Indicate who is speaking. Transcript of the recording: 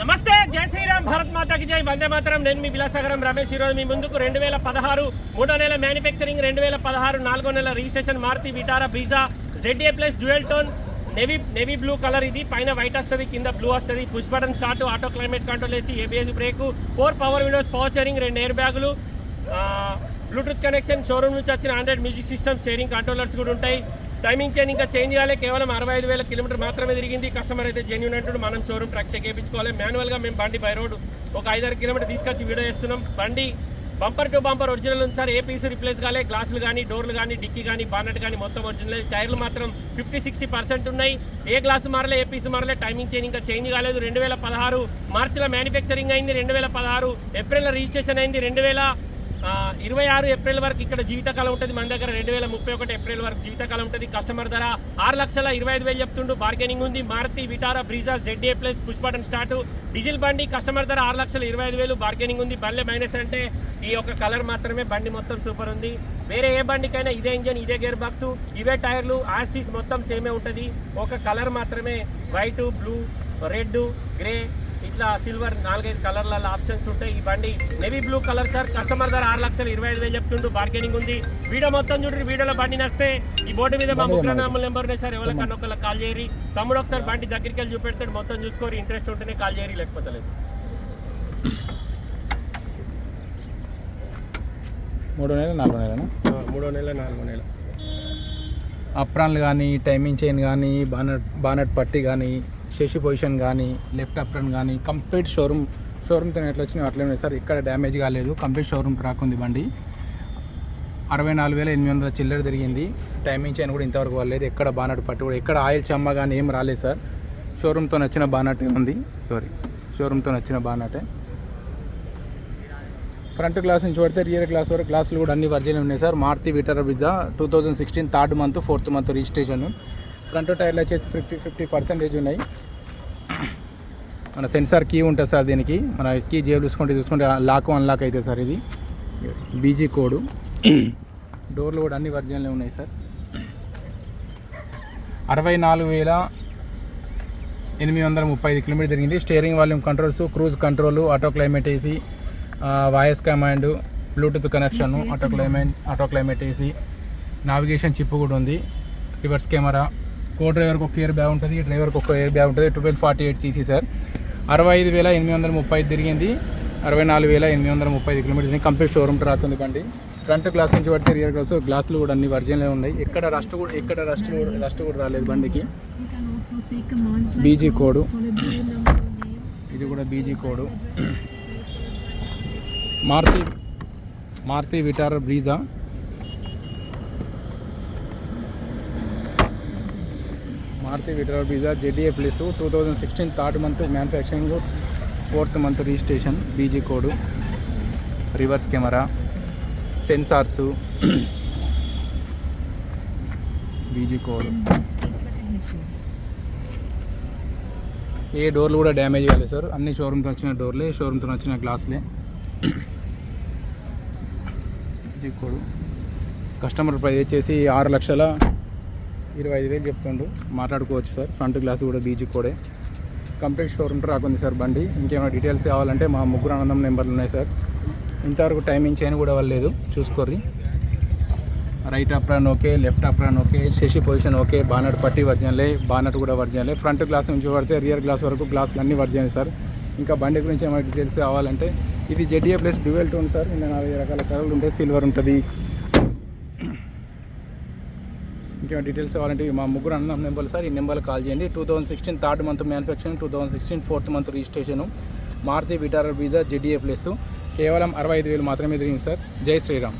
Speaker 1: నమస్తే జై శ్రీరామ్ భారత్ మాతాకి జై. వందే మాతరం. నేను మీ విలాసాగరం రమేష్. ఈరోజు మీ ముందుకు రెండు వేల పదహారు మూడో నెల మ్యానుఫ్యాక్చరింగ్ రెండు వేల పదహారు నాలుగో నెల registration Maruti Vitara Brezza ZA plus dual tone navy navy blue colour ఇది. పైన వైట్ వస్తుంది కింద బ్లూ వస్తుంది. Push button start auto climate control వేసి ABS brake four power windows power steering రెండు ఎయిర్ బ్యాగులు బ్లూటూత్ కనెక్షన్ షోరూమ్ నుంచి వచ్చిన Android music system steering controllers కూడా ఉంటాయి. టైమింగ్ చైన్ ఇంకా చేంజ్ చేయాలి కేవలం అరవై ఐదు వేల కిలోమీటర్ మాత్రమే తిరిగింది. కస్టమర్ అయితే జెన్యున్ అంటూ మనం షోరూమ్ ట్రక్ చెక్ చేయించుకోవాలి. మాన్యువల్గా మేము బండి బై రోడ్ ఒక ఐదారు కిలోమీటర్ తీసుకొచ్చి వీడియో చేస్తున్నాం. బండి బంపర్ టు బంపర్ ఒరిజినల్ ఉంది సార్. ఏ పీస్ రిప్లేస్ కాలే. గ్లాసులు కానీ డోర్లు కానీ డిక్కీ కానీ బానట్ కానీ మొత్తం ఒరిజినల్ టైర్లు మాత్రం ఫిఫ్టీ సిక్స్టీ పర్సెంట్ ఉన్నాయి. ఏ గ్లాస్ మారలే ఏ పీస్ మారలే. టైమింగ్ చేంజ్ ఇంకా చేంజ్ కాలేదు. రెండు వేల పదహారు మార్చిలో మ్యానుఫ్యాక్చరింగ్ అయింది. రెండు వేల పదహారు ఏప్రిల్లో రిజిస్ట్రేషన్ అయింది. రెండు వేల ఇరవై ఆరు ఏప్రిల్ వరకు ఇక్కడ జీవితకాలం ఉంటుంది. మన దగ్గర రెండు వేల ముప్పై ఒకటి ఏప్రిల్ వరకు జీవితకాలం ఉంటుంది. కస్టమర్ ధర ఆరు లక్షల ఇరవై ఐదు వేలు చెప్తుండు. బార్గెనింగ్ ఉంది. Maruti Vitara Brezza ZA plus push button start diesel బండి కస్టమర్ ధర ఆరు లక్షల ఇరవై ఐదు వేలు. బార్గెనింగ్ ఉంది. బండ్లే మైనస్ అంటే ఈ యొక్క కలర్ మాత్రమే. బండి మొత్తం సూపర్ ఉంది. వేరే ఏ బండికైనా ఇదే ఇంజన్ ఇదే గేర్ బాక్స్ ఇవే టైర్లు ఆస్టీస్ మొత్తం సేమే ఉంటుంది. ఒక కలర్ మాత్రమే. వైట్ బ్లూ రెడ్ గ్రే ఇట్లా సిల్వర్ నాలుగైదు కలర్ల ఆప్షన్స్ ఉంటాయి. ఈ బండి navy blue colour sir customer ధర ఆరు లక్షలు ఇరవై ఐదు వేలు చెప్తుంటూ బార్గెనింగ్ ఉంది. వీడియో మొత్తం చూడండి వీడియోలో బండి నస్తే. ఈ బోర్డు మీద మా ముగ్గురు నామల నెంబర్ ఉన్నాయి సార్ ఎవరికన్నా ఒకళ్ళకి కాల్ చేయరి. తమ్ముడు ఒకసారి బండి దగ్గరికి వెళ్ళి చూపెడతాడు. మొత్తం చూసుకోరి. ఇంట్రెస్ట్ ఉంటేనే కాల్ చేయరి లేకపోతే లేదు.
Speaker 2: మూడో నెల నాలుగో నెలనా?
Speaker 1: మూడో నెల నాలుగో నెల.
Speaker 2: అప్రాన్లు కానీ టైమింగ్ చైన్ కానీ బానట్ బానట్ పట్టి కానీ శశి పొజిషన్ కానీ లెఫ్ట్ అప్రాన్ కానీ కంప్లీట్ షోరూమ్ షోరూమ్తో ఎట్లా వచ్చినాయి అట్లే ఉన్నాయి సార్. ఇక్కడ డ్యామేజ్ కాలేదు. కంప్లీట్ షోరూమ్ ట్రాక్ ఉంది బండి. అరవై నాలుగు వేల ఎనిమిది వందల చిల్లర తిరిగింది. టైమింగ్ చైన్ కూడా ఇంతవరకు వాళ్ళలేదు ఎక్కడ బానట్ పట్టు కూడా ఎక్కడ ఆయిల్ చెమ్మ కానీ ఏం రాలేదు సార్. షోరూమ్తో నచ్చిన బానట్ ఉంది. సారీ షోరూమ్తో నచ్చిన బానటే. ఫ్రంట్ గ్లాస్ నుంచి పడితే రియర్ గ్లాస్ వరకు గ్లాసులు కూడా అన్ని వర్జన్ ఉన్నాయి sir. Maruti Vitara Brezza two thousand sixteen third month fourth month registration. Front టైర్లు వచ్చేసి ఫిఫ్టీ ఫిఫ్టీ పర్సెంటేజ్ ఉన్నాయి. మన సెన్సార్ కీ ఉంటుంది సార్ దీనికి. మన కీ జేబులు చూసుకుంటే చూసుకుంటే లాక్ అన్లాక్ అయితే సార్ ఇది. బీజీ కోడ్ డోర్లు కూడా అన్ని వర్జన్లే ఉన్నాయి సార్. అరవై నాలుగు వేల ఎనిమిది వందల ముప్పై ఐదు కిలోమీటర్ తిరిగింది steering volume controls cruise control auto climate AC voice command Bluetooth connection auto climate auto climate AC navigation chip కూడా ఉంది. Reverse camera. కో డ్రైవర్కి ఒక ఇయర్ బ్యాగ్ ఉంటుంది డ్రైవర్కి ఒక ఇయర్ బ్యాగ్ ఉంటుంది. Twelve forty eight CC sir. అరవై ఐదు వేల ఎనిమిది వందల ముప్పై ఐదు తిరిగింది. అరవై నాలుగు వేల ఎనిమిది వందల ముప్పై ఐదు కిలోమీటర్స్ కంప్లీట్ షోరూమ్ రాతుంది బండి. ఫ్రంట్ గ్లాస్ నుంచి పడితే రియర్ గ్లాస్ గ్లాసులు కూడా అన్ని వర్జన్లే ఉన్నాయి. ఎక్కడ రస్ట్ కూడా ఎక్కడ రస్ట్ కూడా రస్ట్ కూడా రాలేదు బండికి.
Speaker 3: బీజీ కోడ్
Speaker 2: ఇది కూడా BG code Maruti Maruti Vitara Brezza Maruti Vitara Brezza ZDA plus two thousand sixteen third month manufacturing fourth month registration BG code reverse camera sensors BG code. ఏ డోర్లు కూడా damage కాలేదు sir. అన్ని షోరూమ్తో వచ్చిన డోర్లే షోరూమ్తో వచ్చిన గ్లాసులే. BG code. కస్టమర్ ప్రైస్ వచ్చేసి ఆరు లక్షల ఇరవై ఐదు వేలు చెప్తుండు. మాట్లాడుకోవచ్చు సార్. ఫ్రంట్ గ్లాస్ కూడా బీజీ కూడా. కంప్లీట్ షోరూమ్ రాకుంది సార్ బండి. ఇంకేమైనా డీటెయిల్స్ కావాలంటే మా ముగ్గురు ఆనందం నెంబర్లు ఉన్నాయి సార్. ఇంతవరకు టైమింగ్ చేయని కూడా వాళ్ళలేదు చూసుకోర్రి. Right apron okay left apron okay chassis position okay bonnet పట్టి వర్జన్లే బానట్ కూడా వర్జన్లే ఫ్రంట్ గ్లాస్ నుంచి పడితే రియర్ గ్లాస్ వరకు గ్లాసులు అన్నీ వర్జన్ సార్. ఇంకా బండి గురించి ఏమైనా డీటెయిల్స్ కావాలంటే ఇది ZA plus dual tone sir. ఇంకా నాలుగు రకాల కలర్లు ఉంటాయి సిల్వర్ ఉంటుంది. ఇంకేమైనా డీటెయిల్స్ కావాలంటే మా ముగ్గురు అన్న నెంబర్ సార్ ఈ నెంబర్కి కాల్ చేయండి. Two thousand sixteen third month manufacturing two thousand sixteen fourth month registration Maruti Vitara visa ZDF plus. కేవలం అరవై ఐదు వేలు మాత్రమే తిరిగింది సార్. జై శ్రీరామ్.